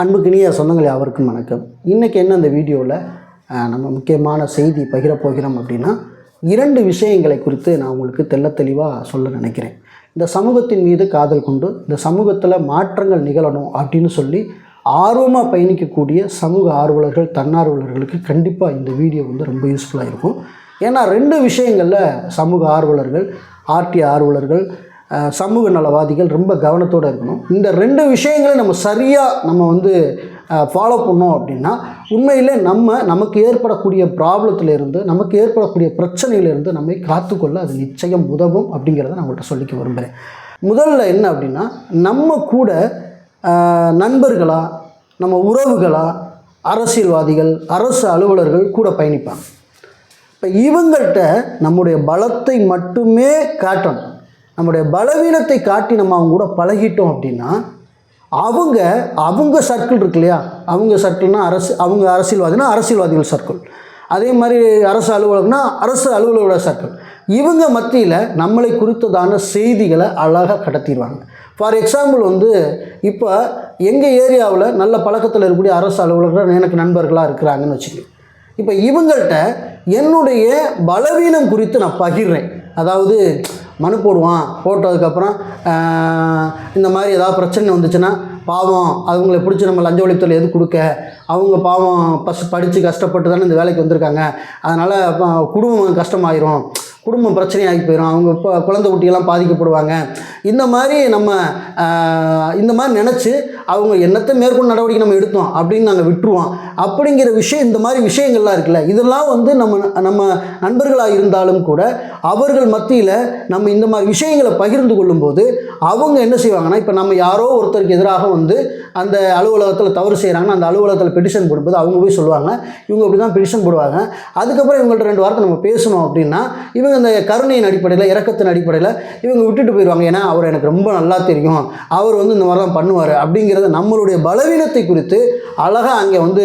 அன்புக்கினிய சொந்தங்களே அவருக்கும் வணக்கம். இன்றைக்கி என்ன இந்த வீடியோவில் நம்ம முக்கியமான செய்தி பகிரப் போகிறோம் அப்படின்னா இரண்டு விஷயங்களை குறித்து நான் உங்களுக்கு தெள்ள தெளிவாக சொல்ல நினைக்கிறேன். இந்த சமூகத்தின் மீது காதல் கொண்டு இந்த சமூகத்தில் மாற்றங்கள் நிகழணும் அப்படின்னு சொல்லி ஆர்வமாக பயணிக்கக்கூடிய சமூக ஆர்வலர்கள் தன்னார்வலர்களுக்கு கண்டிப்பாக இந்த வீடியோ வந்து ரொம்ப யூஸ்ஃபுல்லாக இருக்கும். ஏன்னா ரெண்டு விஷயங்களில் சமூக ஆர்வலர்கள் ஆர்டி ஆர்வலர்கள் சமூக நலவாதிகள் ரொம்ப கவனத்தோடு இருக்கணும். இந்த ரெண்டு விஷயங்களை நம்ம சரியாக நம்ம வந்து ஃபாலோ பண்ணோம் அப்படின்னா உண்மையிலே நம்ம நமக்கு ஏற்படக்கூடிய ப்ராப்ளத்துல இருந்து நமக்கு ஏற்படக்கூடிய பிரச்சனையிலிருந்து நம்மை காத்துக்கொள்ள அது நிச்சயம் உதவும் அப்படிங்கிறத நான் உங்கள்கிட்ட சொல்லிக்க விரும்புகிறேன் முதல்ல என்ன அப்படின்னா நம்ம கூட நண்பர்களாக நம்ம உறவுகளாக அரசியல்வாதிகள் அரசு அலுவலர்கள் கூட பயணிப்பாங்க. இப்போ இவங்கள்ட்ட நம்முடைய பலத்தை மட்டுமே காட்டணும். நம்முடைய பலவீனத்தை காட்டி நம்ம அவங்க கூட பழகிட்டோம் அப்படின்னா அவங்க அவங்க சர்க்கிள் இருக்கு இல்லையா? அவங்க சர்க்கிள்னா அரசு அவங்க அரசியல்வாதினா அரசியல்வாதிகள் சர்க்கிள் அதே மாதிரி அரசு அலுவலகம்னா அரசு அலுவலக சர்க்கிள் இவங்க மத்தியில் நம்மளை குறித்ததான செய்திகளை அழகாக கடத்திடுவாங்க. ஃபார் எக்ஸாம்பிள் வந்து இப்போ எங்கள் ஏரியாவில் நல்ல பழக்கத்தில் இருக்கக்கூடிய அரசு அலுவலர்கள் எனக்கு நண்பர்களாக இருக்கிறாங்கன்னு வச்சுக்கோங்க. இப்போ இவங்கள்ட்ட என்னுடைய பலவீனம் குறித்து நான் பகிர்றேன். அதாவது மனு போடுவான். போட்டதுக்கப்புறம் இந்த மாதிரி ஏதாவது பிரச்சனை வந்துச்சுன்னா பாவம் அவங்கள பிடிச்சி நம்ம லஞ்ச ஒழித்தல் எது கொடுக்க? அவங்க பாவம் பஸ் படித்து கஷ்டப்பட்டு தானே இந்த வேலைக்கு வந்திருக்காங்க. அதனால் குடும்பம் கஷ்டமாயிரும். குடும்பம் பிரச்சனையாகி போயிடும் அவங்க இப்போ குழந்தை குட்டியெல்லாம் பாதிக்கப்படுவாங்க. இந்த மாதிரி நம்ம இந்த மாதிரி நினச்சி அவங்க என்னத்தை மேற்கொண்டு நடவடிக்கை நம்ம எடுத்தோம் அப்படின்னு நாங்கள் விட்டுருவோம். அப்படிங்கிற விஷயம் இந்த மாதிரி விஷயங்கள்லாம் இருக்குல்ல இதெல்லாம் வந்து நம்ம நம்ம நண்பர்களாக இருந்தாலும் கூட அவர்கள் மத்தியில் நம்ம இந்த மாதிரி விஷயங்களை பகிர்ந்து கொள்ளும்போது அவங்க என்ன செய்வாங்கன்னா இப்போ நம்ம யாரோ ஒருத்தருக்கு எதிராக வந்து அந்த அலுவலகத்தில் தவறு செய்கிறாங்கன்னா அந்த அலுவலகத்தில் பெட்டிஷன் போடும்போது அவங்க போய் சொல்லுவாங்க. இவங்க இப்படி தான் பெட்டிஷன் போடுவாங்க. அதுக்கப்புறம் இவங்கள்ட்ட ரெண்டு வார்த்தை நம்ம பேசணும் அப்படின்னா இவங்க அந்த கருணையின் அடிப்படையில் இறக்கத்தின் அடிப்படையில் இவங்க விட்டுட்டு போயிடுவாங்க ஏன்னா அவர் எனக்கு ரொம்ப நல்லா தெரியும். அவர் வந்து இந்த மாதிரிலாம் பண்ணுவார் அப்படிங்கிறத நம்மளுடைய பலவீனத்தை குறித்து அழகாக அங்கே வந்து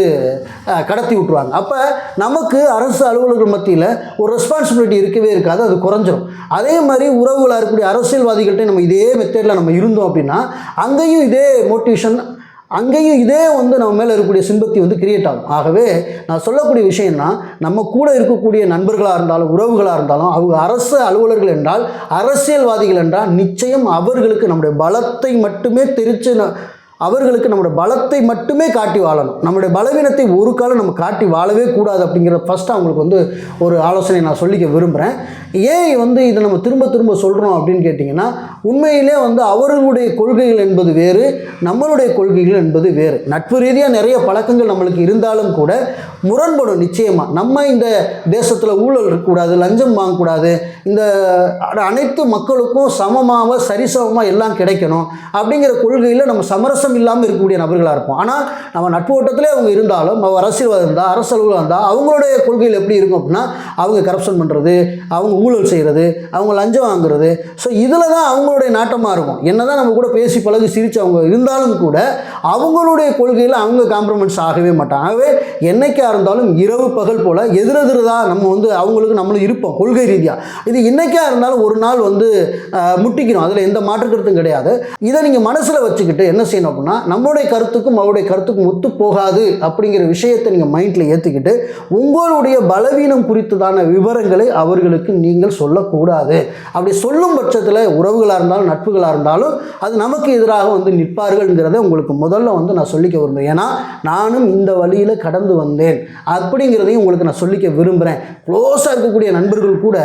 கடத்தி விட்ருவாங்க அப்போ நமக்கு அரசு அலுவலர்கள் மத்தியில் ஒரு ரெஸ்பான்சிபிலிட்டி இருக்கவே இருக்காது. அது குறைஞ்சிரும். அதே மாதிரி உறவுகளாக இருக்கக்கூடிய அரசியல்வாதிகள்கிட்ட நம்ம இதே மெத்தேடில் நம்ம இருந்தோம் அப்படின்னா அங்கேயும் இதே மோட்டிவேஷன் அங்கேயும் இதே வந்து நம்ம மேலே இருக்கக்கூடிய சிம்பத்தி வந்து கிரியேட் ஆகும். ஆகவே நான் சொல்லக்கூடிய விஷயம்னா நம்ம கூட இருக்கக்கூடிய நண்பர்களாக இருந்தாலும் உறவுகளாக இருந்தாலும் அவங்க அரசு அலுவலர்கள் என்றால் அரசியல்வாதிகள் என்றால் நிச்சயம் அவர்களுக்கு நம்முடைய பலத்தை மட்டுமே தெரிச்சு ந- அவர்களுக்கு நம்முடைய பலத்தை மட்டுமே காட்டி வாழணும். நம்முடைய பலவீனத்தை ஒரு காலம் நம்ம காட்டி வாழவே கூடாது அப்படிங்கிற ஃபஸ்ட்டு அவங்களுக்கு வந்து ஒரு ஆலோசனை நான் சொல்லிக்க விரும்புகிறேன் ஏன் வந்து இதை நம்ம திரும்ப திரும்ப சொல்கிறோம் அப்படின்னு கேட்டிங்கன்னா உண்மையிலே வந்து அவர்களுடைய கொள்கைகள் என்பது வேறு நம்மளுடைய கொள்கைகள் என்பது வேறு. நட்பு ரீதியாக நிறைய பழக்கங்கள் நம்மளுக்கு இருந்தாலும் கூட முரண்படும் நிச்சயமாக நம்ம இந்த தேசத்தில் ஊழல் இருக்கக்கூடாது லஞ்சம் வாங்கக்கூடாது இந்த அனைத்து மக்களுக்கும் சமமாக சரிசமமாக எல்லாம் கிடைக்கணும் அப்படிங்கிற கொள்கையில் நம்ம சமரசம் இல்லாமல் இருக்கக்கூடிய நபர்களாக இருப்போம். ஆனால் நம்ம நட்பு ஓட்டத்திலே அவங்க இருந்தாலும் அவங்க அரசியல்வாதம் இருந்தால் அரசு இருந்தால் அவங்களுடைய கொள்கைகள் எப்படி இருக்கும் அப்படின்னா அவங்க கரப்ஷன் பண்ணுறது அவங்க ஊழல் செய்கிறது அவங்க லஞ்சம் வாங்குறது. ஸோ இதில் தான் அவங்களுடைய நாட்டமாக இருக்கும். என்ன தான் நம்ம கூட பேசி பழகு சிரித்து அவங்க இருந்தாலும் கூட அவங்களுடைய கொள்கையில் அவங்க காம்ப்ரமைஸ் ஆகவே மாட்டாங்க. ஆகவே என்னைக்கா இருந்தாலும் இரவு பகல் போல் எதிரெதிர்தான் நம்ம வந்து அவங்களுக்கு நம்மளும் இருப்போம் கொள்கை ரீதியாக இது இன்றைக்கா இருந்தாலும் ஒரு நாள் வந்து முட்டிக்கணும். அதில் எந்த மாற்று கருத்தும் கிடையாது. இதை நீங்கள் மனசில் வச்சுக்கிட்டு என்ன செய்யணும் அப்படின்னா நம்மளுடைய கருத்துக்கும் அவருடைய கருத்துக்கும் ஒத்து போகாது அப்படிங்கிற விஷயத்தை நீங்கள் மைண்டில் ஏற்றுக்கிட்டு உங்களுடைய பலவீனம் குறித்ததான விவரங்களை அவர்களுக்கு நீங்கள் சொல்லக்கூடாது. அப்படி சொல்லும் பட்சத்தில் உறவுகளாக இருந்தாலும் நட்புகளாக இருந்தாலும் அது நமக்கு எதிராக வந்து நிற்பார்கள்ங்கிறத உங்களுக்கு முதல்ல வந்து நான் சொல்லிக்க விரும்புகிறேன் ஏன்னா நானும் இந்த வழியில் கடந்து வந்தேன். அப்படிங்கிறதையும் உங்களுக்கு நான் சொல்லிக்க விரும்புகிறேன் க்ளோஸாக இருக்கக்கூடிய நண்பர்கள் கூட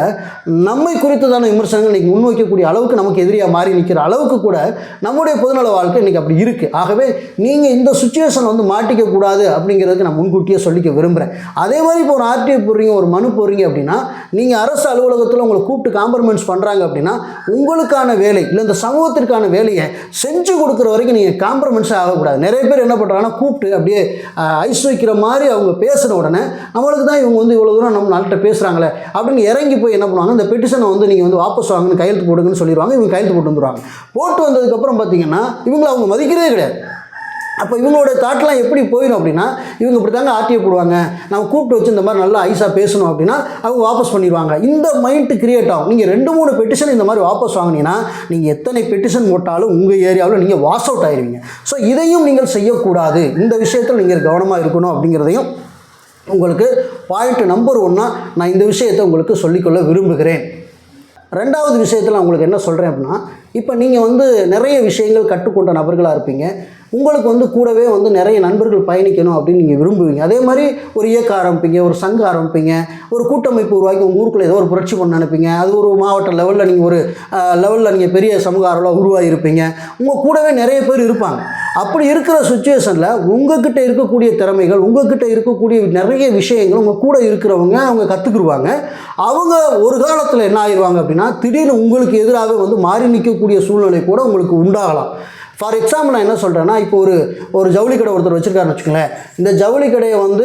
நம்மை குறித்ததான விமர்சனங்கள் இன்றைக்கி முன்வைக்கக்கூடிய அளவுக்கு நமக்கு எதிரியாக மாறி நிற்கிற அளவுக்கு கூட நம்முடைய பொதுநல வாழ்க்கை இன்றைக்கி அப்படி இருக்குது ஆகவே நீங்கள் இந்த சுச்சுவேஷன் வந்து மாட்டிக்க கூடாது அப்படிங்கிறதுக்கு நான் முன்கூட்டியே சொல்லிக்க விரும்புகிறேன் அதே மாதிரி இப்போ ஒரு ஆர்டிஐ போடுறீங்க ஒரு மனு போடுறீங்க அப்படின்னா நீங்கள் அரசு அலுவலகத்தில் உங்களை கூப்பிட்டு காம்ப்ரமைஸ் பண்ணுறாங்க அப்படின்னா உங்களுக்கான வேலை இல்லை இந்த சமூகத்திற்கான வேலையை செஞ்சு கொடுக்குற வரைக்கும் நீங்கள் காம்ப்ரமைஸ் ஆகக்கூடாது. நிறைய பேர் என்ன பண்ணுறாங்கன்னா கூப்பிட்டு அப்படியே ஐஸ் வைக்கிற மாதிரி அவங்க பேசின உடனே நம்மளுக்கு தான் இவங்க வந்து இவ்வளோ தூரம் நம்ம நாள்கிட்ட பேசுகிறாங்களே அப்படின்னு இறங்கி போய் என்ன பண்ணுவாங்க இந்த பெட்டிஷனை வந்து நீங்கள் வந்து வாபஸ் வாங்கன்னு கையெழுத்து போடுங்கன்னு சொல்லிடுவாங்க இவங்க கையெழுத்து போட்டு வந்துடுவாங்க போட்டு வந்ததுக்கப்புறம் பார்த்தீங்கன்னா இவங்களை அவங்க மதிக்கிறதே கிடையாது. அப்போ இவங்களோட தாட்லாம் எப்படி போயிடும் அப்படின்னா இவங்க இப்படி தாங்க ஆர்டிஓ போடுவாங்க. நம்ம கூப்பிட்டு வச்சு இந்த மாதிரி நல்லா ஐஸாக பேசணும் அப்படின்னா அவங்க வாபஸ் பண்ணிடுவாங்க. இந்த மைண்டு கிரியேட் ஆகும். நீங்கள் ரெண்டு மூணு பெட்டிஷன் இந்த மாதிரி வாபஸ் வாங்கினீங்கன்னா நீங்கள் எத்தனை பெட்டிஷன் போட்டாலும் உங்கள் ஏரியாவில் நீங்கள் வாஷ் அவுட் ஆயிருவீங்க. ஸோ இதையும் நீங்கள் செய்யக்கூடாது. இந்த விஷயத்தில் நீங்கள் கவனமாக இருக்கணும் அப்படிங்கிறதையும் உங்களுக்கு பாயிண்ட் நம்பர் ஒன்றா நான் இந்த விஷயத்தை உங்களுக்கு சொல்லிக்கொள்ள விரும்புகிறேன். ரெண்டாவது விஷயத்தில் உங்களுக்கு என்ன சொல்கிறேன் அப்படின்னா இப்போ நீங்கள் வந்து நிறைய விஷயங்கள் கற்றுக்கொண்ட நபர்களாக இருப்பீங்க. உங்களுக்கு வந்து கூடவே வந்து நிறைய நண்பர்கள் பயணிக்கணும் அப்படின்னு நீங்கள் விரும்புவீங்க. அதே மாதிரி ஒரு இயக்க ஆரம்பிப்பீங்க ஒரு சங்கம் ஆரம்பிப்பீங்க ஒரு கூட்டமைப்பு உருவாக்கி உங்கள் ஊருக்குள்ள ஏதோ ஒரு புரட்சி பண்ண நினைப்பீங்க அது ஒரு மாவட்ட லெவலில் நீங்கள் ஒரு லெவலில் நீங்கள் பெரிய சமூக ஆர்வலாக உருவாகியிருப்பீங்க உங்கள் கூடவே நிறைய பேர் இருப்பாங்க. அப்படி இருக்கிற சுச்சுவேஷனில் உங்ககிட்ட இருக்கக்கூடிய திறமைகள் உங்ககிட்ட இருக்கக்கூடிய நிறைய விஷயங்கள் உங்கள் கூட இருக்கிறவங்க அவங்க கற்றுக்குருவாங்க அவங்க ஒரு காலத்தில் என்ன ஆயிடுவாங்க அப்படின்னா திடீர்னு உங்களுக்கு எதிராக வந்து மாறி நிற்கக்கூடிய சூழ்நிலை கூட உங்களுக்கு உண்டாகலாம். ஃபார் எக்ஸாம்பிள் நான் என்ன சொல்கிறேன்னா இப்போ ஒரு ஒரு ஜவுளி கடை ஒருத்தர் வச்சுருக்காருன்னு வச்சுக்கோங்களேன். இந்த ஜவுளி கடையை வந்து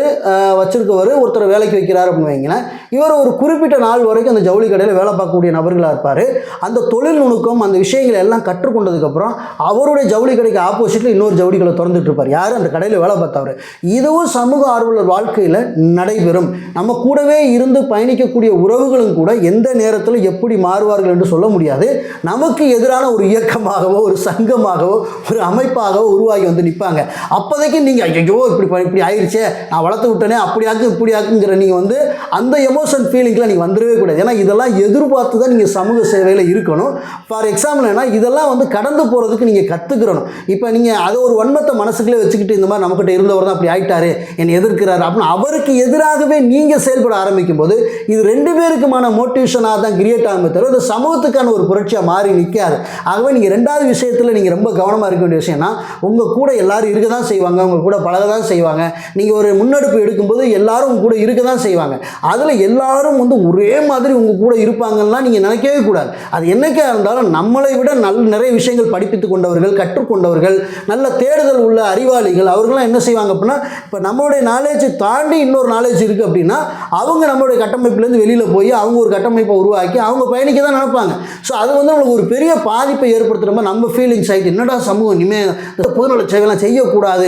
வச்சுருக்கவர் ஒருத்தர் வேலைக்கு வைக்கிறார் அப்படின்னு வைங்களேன் இவர் ஒரு குறிப்பிட்ட நாள் வரைக்கும் அந்த ஜவுளி கடையில் வேலை பார்க்கக்கூடிய நபர்களாக இருப்பார். அந்த தொழில் நுணுக்கம் அந்த விஷயங்களை எல்லாம் கற்றுக்கொண்டதுக்கப்புறம் அவருடைய ஜவுளி கடைக்கு ஆப்போசிட்டில் இன்னொரு ஜவுளி கடை திறந்துட்டு இருப்பார். யார்? அந்த கடையில் வேலை பார்த்தவர். இதுவும் சமூக ஆர்வலர் வாழ்க்கையில் நடைபெறும். நம்ம கூடவே இருந்து பயணிக்கக்கூடிய உறவுகளும் கூட எந்த நேரத்தில் எப்படி மாறுவார்கள் என்று சொல்ல முடியாது. நமக்கு எதிரான ஒரு இயக்கமாகவோ ஒரு சங்கமாகவோ ஒரு அமைப்பாக உருவாகி வந்து நிற்பாங்க. அப்போதைக்கு நீங்கள் ஐயோ இப்படி இப்படி ஆயிடுச்சே நான் வளர்த்து விட்டேனே அப்படியாக்கு இப்படியாக்குங்கிற நீங்கள் வந்து அந்த எமோஷன் ஃபீலிங்கில் நீங்கள் வந்துடவே கூடாது. ஏன்னா இதெல்லாம் எதிர்பார்த்து தான் நீங்கள் சமூக சேவையில் இருக்கணும். ஃபார் எக்ஸாம்பிள் என்ன இதெல்லாம் வந்து கடந்து போகிறதுக்கு நீங்கள் கற்றுக்கிறணும் இப்போ நீங்கள் அதை ஒரு வன்மத்தை மனசுக்குள்ளே வச்சுக்கிட்டு இந்த மாதிரி நம்மக்கிட்ட இருந்தவர் தான் அப்படி ஆயிட்டாரு என்னை எதிர்க்கிறாரு அப்படின்னு அவருக்கு எதிராகவே நீங்கள் செயல்பட ஆரம்பிக்கும் போது இது ரெண்டு பேருக்குமான மோட்டிவேஷனாக தான் கிரியேட் ஆகுமே தவிர இது சமூகத்துக்கான ஒரு புரட்சியாக மாறி நிற்காது ஆகவே நீங்கள் ரெண்டாவது விஷயத்தில் நீங்கள் ரொம்ப கவனம் கவனமாக இருக்க வேண்டிய விஷயம்னா உங்கள் கூட எல்லாரும் இருக்க தான் செய்வாங்க. உங்கள் கூட பழக தான் செய்வாங்க. நீங்கள் ஒரு முன்னெடுப்பு எடுக்கும்போது எல்லாரும் உங்க கூட இருக்க தான் செய்வாங்க. அதில் எல்லாரும் வந்து ஒரே மாதிரி உங்கள் கூட இருப்பாங்கன்னா நீங்கள் நினைக்கவே கூடாது. அது என்னைக்கா இருந்தாலும் நம்மளை விட நல்ல நிறைய விஷயங்கள் படிப்பித்து கொண்டவர்கள் கற்றுக்கொண்டவர்கள் நல்ல தேடுதல் உள்ள அறிவாளிகள் அவர்களாம் என்ன செய்வாங்க அப்படின்னா இப்போ நம்மளுடைய நாலேஜை தாண்டி இன்னொரு நாலேஜ் இருக்குது அப்படின்னா அவங்க நம்மளுடைய கட்டமைப்புலேருந்து வெளியில் போய் அவங்க ஒரு கட்டமைப்பை உருவாக்கி அவங்க பயணிக்க தான் நினைப்பாங்க. ஸோ அது வந்து நம்மளுக்கு ஒரு பெரிய பாதிப்பை ஏற்படுத்துகிற மாதிரி நம்ம ஃபீலிங்ஸ் ஆகிட்டு என்னடா சமூகம் இனிமேல் இந்த பொதுநல சேவைலாம் செய்யக்கூடாது.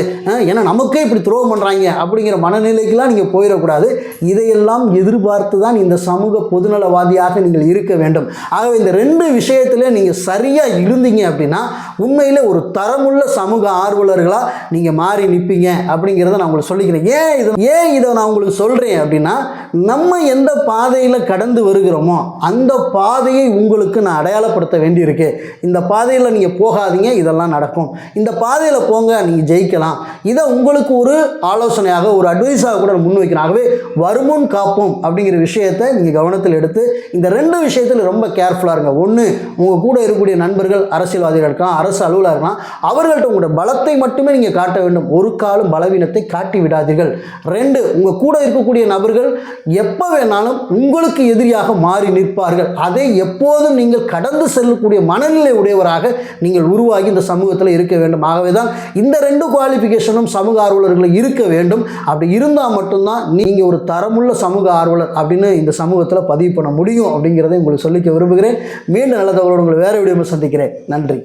ஏன்னா நமக்கே இப்படி துரோகம் பண்ணுறாங்க அப்படிங்கிற மனநிலைக்கெல்லாம் நீங்கள் போயிடக்கூடாது. இதையெல்லாம் எதிர்பார்த்து தான் இந்த சமூக பொதுநலவாதியாக நீங்கள் இருக்க வேண்டும். ஆகவே இந்த ரெண்டு விஷயத்தில் நீங்கள் சரியாக இருந்தீங்க அப்படின்னா உண்மையில் ஒரு தரமுள்ள சமூக ஆர்வலர்களாக நீங்கள் மாறி நிற்பீங்க அப்படிங்கிறத நான் உங்களுக்கு சொல்லிக்கிறேன். ஏன் இது ஏன் இதை நான் உங்களுக்கு சொல்கிறேன் அப்படின்னா நம்ம எந்த பாதையில் கடந்து வருகிறோமோ அந்த பாதையை உங்களுக்கு நான் அடையாளப்படுத்த வேண்டியிருக்கு. இந்த பாதையில் நீங்கள் போகாதீங்க இதெல்லாம் நடக்கும். இந்த பாதையில் போங்க நீங்கள் ஜெயிக்கலாம். இதை உங்களுக்கு ஒரு ஆலோசனையாக ஒரு அட்வைஸாக கூட முன் வைக்கணும் ஆகவே வருமுன் காப்போம் அப்படிங்கிற விஷயத்தை நீங்கள் கவனத்தில் எடுத்து இந்த ரெண்டு விஷயத்தில் ரொம்ப கேர்ஃபுல்லாக இருங்க. ஒன்று உங்கள் கூட இருக்கக்கூடிய நண்பர்கள் அரசியல்வாதிகள் இருக்கலாம் அரசு அலுவலாக இருக்கலாம் அவர்கள்ட்ட உங்களோட பலத்தை மட்டுமே நீங்கள் காட்ட வேண்டும். ஒரு காலம் பலவீனத்தை காட்டி விடாதீர்கள். ரெண்டு உங்கள் கூட இருக்கக்கூடிய நபர்கள் எப்போ வேணாலும் உங்களுக்கு எதிரியாக மாறி நிற்பார்கள். அதை எப்போதும் நீங்கள் கடந்து செல்லக்கூடிய மனநிலை உடையவராக நீங்கள் உருவாகி இந்த சமூகத்தில் இருக்க வேண்டும். ஆகவே தான் இந்த ரெண்டு குவாலிஃபிகேஷனும் சமூக ஆர்வலர்கள் இருக்க வேண்டும். அப்படி இருந்தால் மட்டும்தான் நீங்கள் ஒரு தரமுள்ள சமூக ஆர்வலர் அப்படின்னு இந்த சமூகத்தில் பதிவு பண்ண முடியும் அப்படிங்கிறத உங்களுக்கு சொல்லிக்க விரும்புகிறேன். மீண்டும் நல்ல தகவலோடு உங்களை வேறு வீடியோ சந்திக்கிறேன். நன்றி.